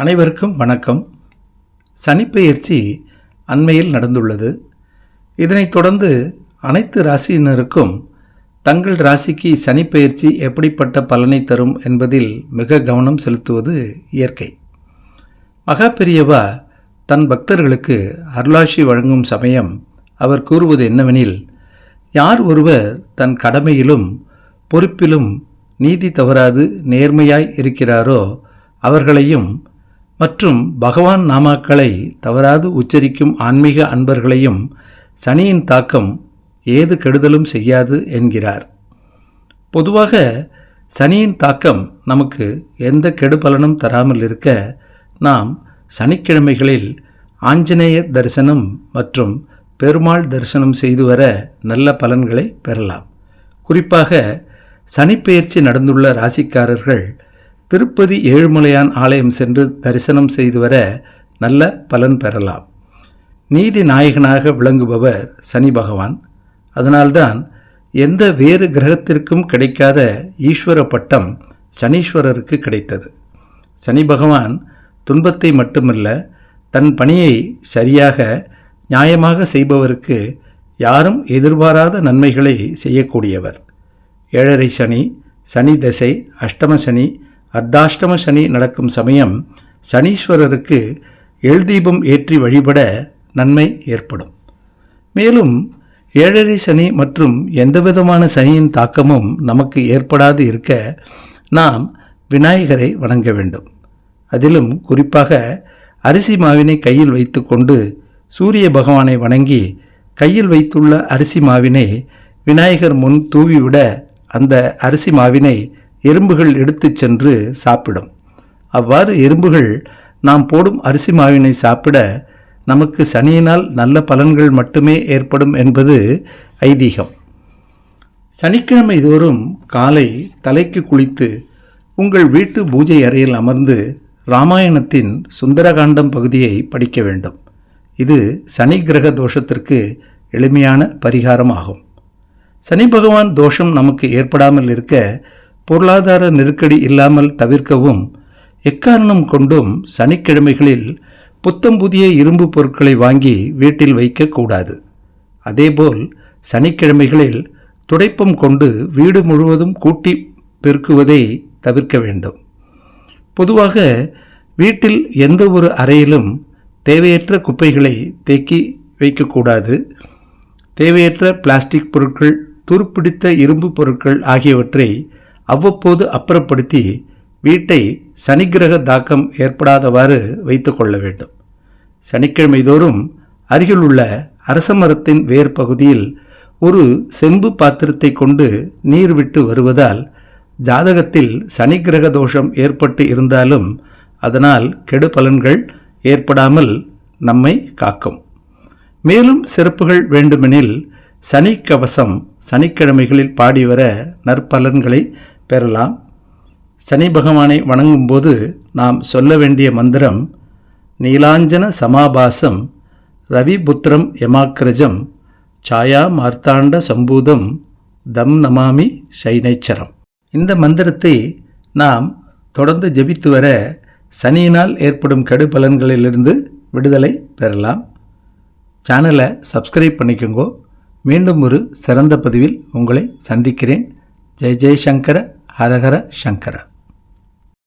அனைவருக்கும் வணக்கம். சனிப்பெயர்ச்சி அண்மையில் நடந்துள்ளது. இதனைத் தொடர்ந்து அனைத்து ராசியினருக்கும் தங்கள் ராசிக்கு சனிப்பெயர்ச்சி எப்படிப்பட்ட பலனை தரும் என்பதில் மிக கவனம் செலுத்துவது இயற்கை. மகா பெரியவா தன் பக்தர்களுக்கு அருளாசி வழங்கும் சமயம் அவர் கூறுவது என்னவெனில் யார் ஒருவர் தன் கடமையிலும் பொறுப்பிலும் நீதி தவறாது நேர்மையாய் இருக்கிறாரோ அவர்களையும் மற்றும் பகவான் நாமாக்களை தவறாது உச்சரிக்கும் ஆன்மீக அன்பர்களையும் சனியின் தாக்கம் ஏது கெடுதலும் செய்யாது என்கிறார். பொதுவாக சனியின் தாக்கம் நமக்கு எந்த கெடுபலனும் தராமல் இருக்க நாம் சனிக்கிழமைகளில் ஆஞ்சநேயர் தரிசனம் மற்றும் பெருமாள் தரிசனம் செய்து வர நல்ல பலன்களை பெறலாம். குறிப்பாக சனிப்பெயர்ச்சி நடந்துள்ள ராசிக்காரர்கள் திருப்பதி ஏழுமலையான் ஆலயம் சென்று தரிசனம் செய்து வர நல்ல பலன் பெறலாம். நீதி நாயகனாக விளங்குபவர் சனி பகவான். அதனால்தான் எந்த வேறு கிரகத்திற்கும் கிடைக்காத ஈஸ்வர பட்டம் சனீஸ்வரருக்கு கிடைத்தது. சனி பகவான் துன்பத்தை மட்டுமல்ல தன் பணியை சரியாக நியாயமாக செய்பவருக்கு யாரும் எதிர்பாராத நன்மைகளை செய்யக்கூடியவர். ஏழரை சனி சனி தசை அஷ்டம சனி அர்த்தாஷ்டம சனி நடக்கும் சமயம் சனீஸ்வரருக்கு எழுதீபம் ஏற்றி வழிபட நன்மை ஏற்படும். மேலும் ஏழரை சனி மற்றும் எந்தவிதமான சனியின் தாக்கமும் நமக்கு ஏற்படாது இருக்க நாம் விநாயகரை வணங்க வேண்டும். அதிலும் குறிப்பாக அரிசி மாவினை கையில் வைத்துக்கொண்டு சூரிய பகவானை வணங்கி கையில் வைத்துள்ள அரிசி மாவினை விநாயகர் முன் தூவிவிட அந்த அரிசி மாவினை எறும்புகள் எடுத்துச் சென்று சாப்பிடும். அவ்வாறு எறும்புகள் நாம் போடும் அரிசி மாவினை சாப்பிட நமக்கு சனியினால் நல்ல பலன்கள் மட்டுமே ஏற்படும் என்பது ஐதீகம். சனிக்கிழமை தோறும் காலை தலைக்கு குளித்து உங்கள் வீட்டு பூஜை அறையில் அமர்ந்து ராமாயணத்தின் சுந்தரகாண்டம் பகுதியை படிக்க வேண்டும். இது சனி கிரக தோஷத்திற்கு எளிமையான பரிகாரம் ஆகும் சனி பகவான் தோஷம் நமக்கு ஏற்படாமல் இருக்க பொருளாதார நெருக்கடி இல்லாமல் தவிர்க்கவும் எக்காரணம் கொண்டும் சனிக்கிழமைகளில் புத்தம் புதிய இரும்பு பொருட்களை வாங்கி வீட்டில் வைக்கக்கூடாது அதேபோல் சனிக்கிழமைகளில் துடைப்பம் கொண்டு வீடு முழுவதும் கூட்டி பெருக்குவதை தவிர்க்க வேண்டும். பொதுவாக வீட்டில் எந்த ஒரு அறையிலும் தேவையற்ற குப்பைகளை தேக்கி வைக்கக்கூடாது தேவையற்ற பிளாஸ்டிக் பொருட்கள் துருப்பிடித்த இரும்பு பொருட்கள் ஆகியவற்றை அவ்வப்போது அப்புறப்படுத்தி வீட்டை சனிக்கிரக தாக்கம் ஏற்படாதவாறு வைத்து கொள்ள வேண்டும். சனிக்கிழமை தோறும் அருகிலுள்ள அரச மரத்தின் வேர் பகுதியில் ஒரு செம்பு பாத்திரத்தை கொண்டு நீர் விட்டு வருவதால் ஜாதகத்தில் சனிக்கிரக தோஷம் ஏற்பட்டு இருந்தாலும் அதனால் கெடு பலன்கள் ஏற்படாமல் நம்மை காக்கும். மேலும் சிறப்புகள் வேண்டுமெனில் சனி கவசம் சனிக்கிழமைகளில் பாடி வர நற்பலன்களை பெறலாம். சனி பகவானை வணங்கும்போது நாம் சொல்ல வேண்டிய மந்திரம் நீலாஞ்சன சமாபாசம் ரவிபுத்திரம் யமாக்கிரஜம் சாயா மார்த்தாண்ட சம்பூதம் தம் நமாமி சைனைச்சரம். இந்த மந்திரத்தை நாம் தொடர்ந்து ஜெபித்து வர சனியினால் ஏற்படும் கெடு பலன்களிலிருந்து விடுதலை பெறலாம். சேனலை சப்ஸ்கிரைப் பண்ணிக்கோங்கோ. மீண்டும் ஒரு சிறந்த பதிவில் உங்களை சந்திக்கிறேன். ஜெய் ஜெய் சங்கர. ஹரஹர சங்கர.